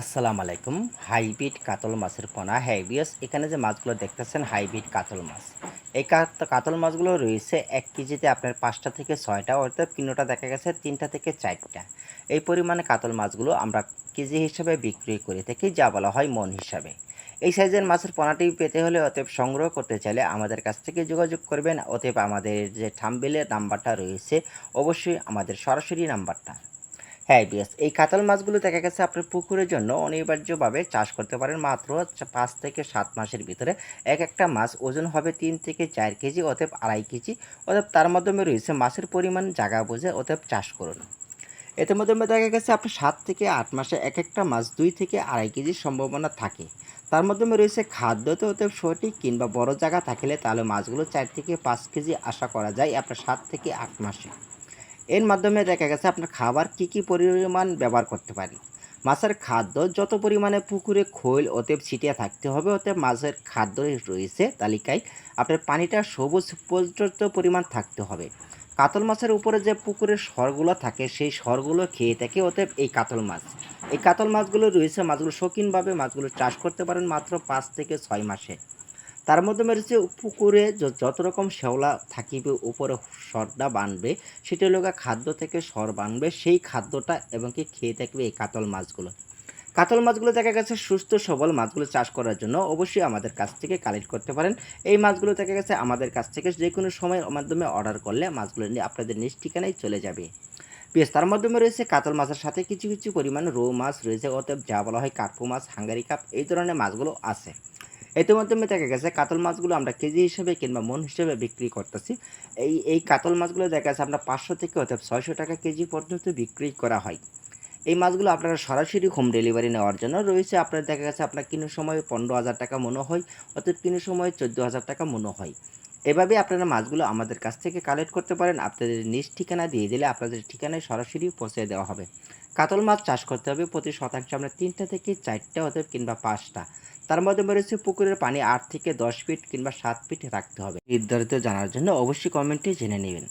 আসসালামু আলাইকুম। হাইব্রিড কাতল মাছের পোনা। হ্যাবিয়াস এখানে যে মাছগুলো দেখতেছেন, হাইব্রিড কাতল মাছ। এই কাতল মাছগুলো রয়েছে এক কেজিতে আপনার পাঁচটা থেকে ছয়টা, অর্থাৎ কিলোটা দেখা গেছে তিনটা থেকে চারটা। এই পরিমাণে কাতল মাছগুলো আমরা কেজি হিসাবে বিক্রি করে থাকি, যা বলা হয় মন হিসাবে। এই সাইজের মাছের পোনাটি পেতে হলে অতএব সংগ্রহ করতে চাইলে আমাদের কাছ থেকে যোগাযোগ করবেন। অতএব আমাদের যে থাম্বেলের নাম্বারটা রয়েছে, অবশ্যই আমাদের সরাসরি নাম্বারটা। হ্যাঁ বিয়াস এই কাতাল মাছগুলো দেখা গেছে আপনার পুকুরের জন্য অনিবার্যভাবে চাষ করতে পারেন মাত্র পাঁচ থেকে সাত মাসের ভিতরে। এক একটা মাছ ওজন হবে তিন থেকে চার কেজি, অতএব আড়াই কেজি। অতএব তার মাধ্যমে রয়েছে মাছের পরিমাণ, জায়গা বুঝে অতএব চাষ করুন। এতে মাধ্যমে দেখা গেছে আপনার সাত থেকে আট মাসে এক একটা মাছ দুই থেকে আড়াই কেজির সম্ভাবনা থাকে। তার মাধ্যমে রয়েছে খাদ্যতে অতএব সঠিক কিংবা বড় জায়গা থাকলে তাহলে মাছগুলো চার থেকে পাঁচ কেজি আশা করা যায় আপনার সাত থেকে আট মাসে। এর মাধ্যমে দেখা গেছে আপনার খাবার কি কি পরিমাণ ব্যবহার করতে পারেন মাছের খাদ্য যত পরিমাণে পুকুরে খৈল অতএব ছিটিয়ে থাকতে হবে, অতএব মাছের খাদ্য রয়েছে তালিকায় আপনার পানিটা সবুজ পর্যাপ্ত পরিমাণ থাকতে হবে। কাতল মাছের উপরে যে পুকুরের স্বরগুলো থাকে, সেই স্বরগুলো খেয়ে থাকে, অতএব এই কাতল মাছ। এই কাতল মাছগুলো রয়েছে, মাছগুলো শৌখিনভাবে মাছগুলো চাষ করতে পারেন মাত্র পাঁচ থেকে ছয় মাসে। তার মধ্যে রয়েছে পুকুরে যত রকম শেওলা থাকিবে, উপরে সরটা বানবে, সেটা হলো খাদ্য থেকে সর বানবে, সেই খাদ্যটা এবং কি খেয়ে থাকবে এই কাতল মাছগুলো। কাতল মাছগুলো দেখা গেছে সুস্থ, সবল মাছগুলো চাষ করার জন্য অবশ্যই আমাদের কাছ থেকে কালেক্ট করতে পারেন। এই মাছগুলো দেখা গেছে আমাদের কাছ থেকে যে কোনো সময়ের মাধ্যমে অর্ডার করলে মাছগুলো নিয়ে আপনাদের নিজ ঠিকানায় চলে যাবে। বেশ, তার মাধ্যমে রয়েছে কাতল মাছের সাথে কিছু কিছু পরিমাণ রৌ মাছ রয়েছে, অতএব যা বলা হয় কার্পু মাছ, হাঙ্গারি কাপ, এই ধরনের মাছগুলো আছে। মাধ্যমে দেখা গেছে কাতল মাছগুলো আমরা কেজি হিসেবে কিংবা মন হিসেবে বিক্রি করতেছি। এই এই কাতল মাছগুলো দেখা গেছে আমরা পাঁচশো থেকে অর্থাৎ ছয়শো টাকা কেজি পর্যন্ত বিক্রি করা হয়। এই মাছগুলো আপনারা সরাসরি হোম ডেলিভারি নেওয়ার জন্য রয়েছে। আপনার দেখা গেছে আপনার কিনে সময় পনেরো হাজার টাকা মনে হয়, অর্থাৎ কিনে সময় চোদ্দ হাজার টাকা মনে হয়। এভাবে আপনারা মাছগুলো আমাদের কাছ থেকে কালেক্ট করতে পারেন। আপনাদের নিজ ঠিকানা দিয়ে দিলে আপনাদের ঠিকানায় সরাসরি পৌঁছে দেওয়া হবে। কাতল মাছ চাষ করতে হবে। প্রতি শতাংশ আমরা তিনটা থেকে চারটা হতে কিংবা পাঁচটা। তার মধ্যে রয়েছে পুকুরের পানি আট থেকে দশ ফিট কিংবা সাত ফিট রাখতে হবে। নির্ধারিত জানার জন্য অবশ্যই কমেন্টে জেনে নেবেন।